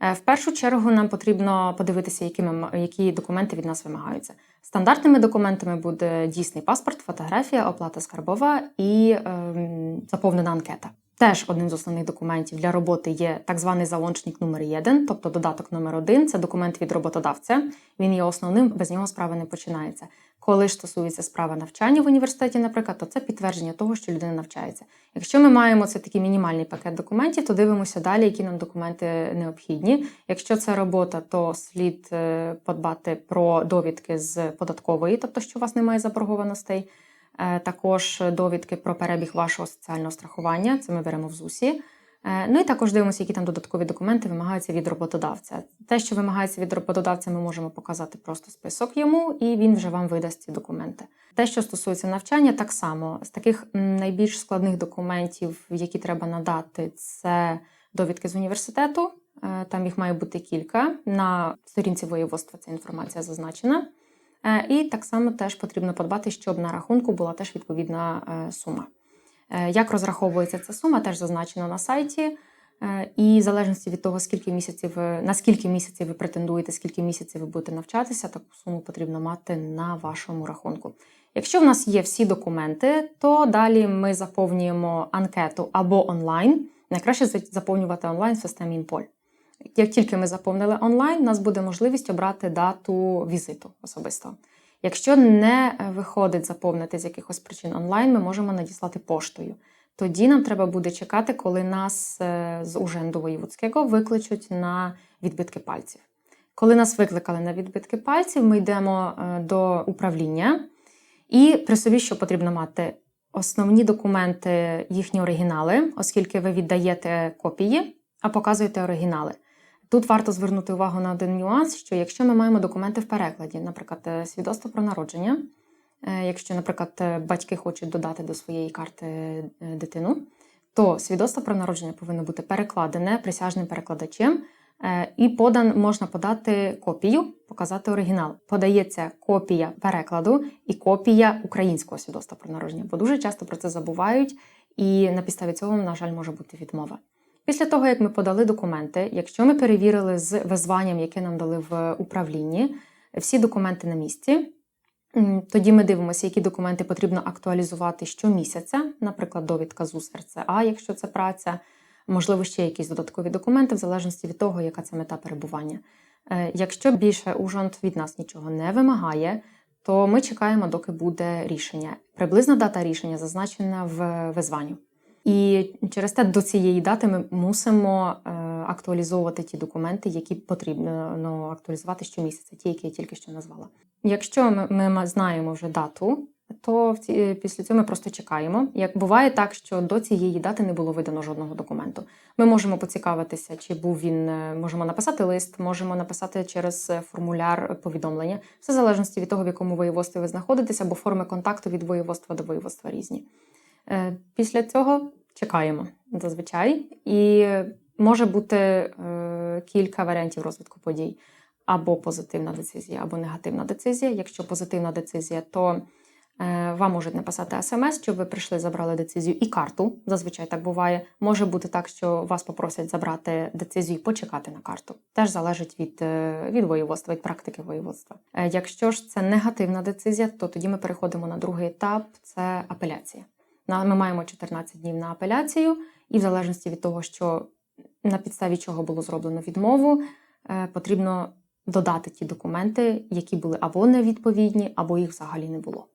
Е, В першу чергу нам потрібно подивитися, які, ми, які документи від нас вимагаються. Стандартними документами буде дійсний паспорт, фотографія, оплата скарбова і е, заповнена анкета. Теж одним з основних документів для роботи є так званий залончник номер 1, тобто додаток номер 1 це документ від роботодавця. Він є основним, без нього справа не починається. Коли ж стосується справи навчання в університеті, наприклад, то це підтвердження того, що людина навчається. Якщо ми маємо це такий мінімальний пакет документів, то дивимося далі, які нам документи необхідні. Якщо це робота, то слід е, подбати про довідки з податкової, тобто що у вас немає заборгованостей. Е, Також довідки про перебіг вашого соціального страхування. Це ми беремо в ЗУСі. Е, Ну і також дивимося, які там додаткові документи вимагаються від роботодавця. Те, що вимагається від роботодавця, ми можемо показати просто список йому, і він вже вам видасть ці документи. Те, що стосується навчання, так само з таких найбільш складних документів, які треба надати, це довідки з університету. Е, Там їх має бути кілька. На сторінці воєводства ця інформація зазначена. Е, І так само теж потрібно подбати, щоб на рахунку була теж відповідна е, сума. Е, Як розраховується ця сума, теж зазначено на сайті. І в залежності від того, скільки місяців на скільки місяців ви претендуєте, скільки місяців ви будете навчатися, таку суму потрібно мати на вашому рахунку. Якщо в нас є всі документи, то далі ми заповнюємо анкету або онлайн. Найкраще заповнювати онлайн в системі Інполь. Як тільки ми заповнили онлайн, у нас буде можливість обрати дату візиту особисто. Якщо не виходить заповнити з якихось причин онлайн, ми можемо надіслати поштою. Тоді нам треба буде чекати, коли нас е, з Уженду Воєвудського викличуть на відбитки пальців. Коли нас викликали на відбитки пальців, ми йдемо е, до управління, і при собі що потрібно мати основні документи, їхні оригінали, оскільки ви віддаєте копії, а показуєте оригінали. Тут варто звернути увагу на один нюанс, що якщо ми маємо документи в перекладі, наприклад, е, свідоцтво про народження, е, якщо, наприклад, е, батьки хочуть додати до своєї карти дитину, то свідоцтво про народження повинно бути перекладене присяжним перекладачем, і подан можна подати копію, показати оригінал. Подається копія перекладу і копія українського свідоцтва про народження, бо дуже часто про це забувають, і на підставі цього, на жаль, може бути відмова. Після того, як ми подали документи, якщо ми перевірили з визванням, яке нам дали в управлінні, всі документи на місці, тоді ми дивимося, які документи потрібно актуалізувати щомісяця, наприклад, довідка з УС РЦА, якщо це праця, можливо, ще якісь додаткові документи, в залежності від того, яка це мета перебування. Е, Якщо більше ужонт від нас нічого не вимагає, то ми чекаємо, доки буде рішення. Приблизна дата рішення зазначена в визванню. І через те до цієї дати ми мусимо е, актуалізовувати ті документи, які потрібно ну, актуалізувати щомісяця, ті, які я тільки що назвала. Якщо ми, ми знаємо вже дату, то в ці, після цього ми просто чекаємо. Як буває так, що до цієї дати не було видано жодного документу. Ми можемо поцікавитися, чи був він, е, можемо написати лист, можемо написати через е, формуляр повідомлення. Все в залежності від того, в якому воєводстві ви знаходитеся, бо форми контакту від воєводства до воєводства різні. Е, Після цього чекаємо зазвичай, і може бути е, кілька варіантів розвитку подій. Або позитивна децизія, або негативна децизія. Якщо позитивна децизія, то е, вам можуть написати смс, що ви прийшли, забрали децизію і карту. Зазвичай так буває. Може бути так, що вас попросять забрати децизію і почекати на карту. Теж залежить від, е, від воєводства, від практики воєводства. Е, Якщо ж це негативна децизія, то тоді ми переходимо на другий етап це апеляція. Ми маємо 14 днів на апеляцію, і в залежності від того, що на підставі чого було зроблено відмову, е, потрібно додати ті документи, які були або невідповідні, або їх взагалі не було.